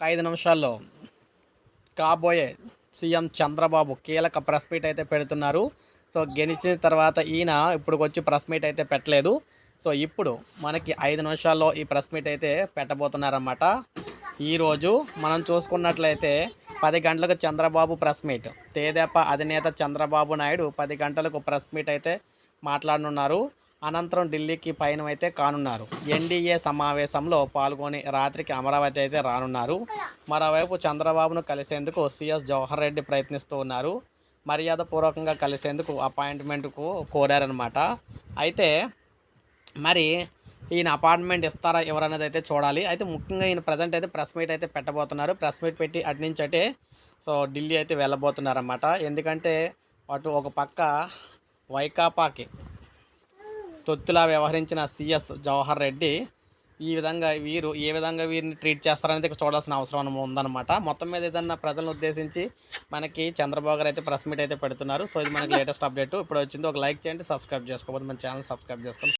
ఒక ఐదు నిమిషాల్లో కాబోయే సీఎం చంద్రబాబు కీలక ప్రెస్ మీట్ అయితే పెడుతున్నారు. సో గెలిచిన తర్వాత ఈయన ఇప్పుడు వచ్చి ప్రెస్ మీట్ అయితే పెట్టలేదు. సో ఇప్పుడు మనకి ఐదు నిమిషాల్లో ఈ ప్రెస్ మీట్ అయితే పెట్టబోతున్నారన్నమాట. ఈరోజు మనం చూసుకున్నట్లయితే పది గంటలకు చంద్రబాబు ప్రెస్ మీట్ తేదేప అధినేత చంద్రబాబు నాయుడు పది గంటలకు ప్రెస్ మీట్ అయితే మాట్లాడనున్నారు. అనంతరం ఢిల్లీకి పయనం అయితే కానున్నారు. ఎన్డీఏ సమావేశంలో పాల్గొని రాత్రికి అమరావతి అయితే రానున్నారు. మరోవైపు చంద్రబాబును కలిసేందుకు సిఎస్ జవహర్ రెడ్డి ప్రయత్నిస్తూ ఉన్నారు. మర్యాదపూర్వకంగా కలిసేందుకు అపాయింట్మెంట్కు కోరారనమాట అయితే మరి ఈయన అపార్ట్మెంట్ ఇస్తారా ఎవరనేది అయితే చూడాలి. అయితే ముఖ్యంగా ఈయన ప్రజెంట్ అయితే ప్రెస్ మీట్ అయితే పెట్టబోతున్నారు. ప్రెస్ మీట్ పెట్టి అటు నుంచి అంటే సో ఢిల్లీ అయితే వెళ్ళబోతున్నారన్నమాట. ఎందుకంటే అటు ఒక పక్క వైకాపాకి తొత్తులా వ్యవహరించిన సిఎస్ జవహర్ రెడ్డి ఈ విధంగా వీరు ఏ విధంగా వీరిని ట్రీట్ చేస్తారనేది ఇక్కడ చూడాల్సిన అవసరం ఉందన్నమాట. మొత్తం మీద ఏదన్నా ప్రజలను ఉద్దేశించి మనకి చంద్రబాబు గారు అయితే ప్రెస్ మీట్ అయితే పెడుతున్నారు. సో ఇది మనకి లేటెస్ట్ అప్డేట్ ఇప్పుడు వచ్చింది ఒక లైక్ చేయండి సబ్స్క్రైబ్ చేసుకోకపోతే మన ఛానల్ సబ్స్క్రైబ్ చేసుకోండి.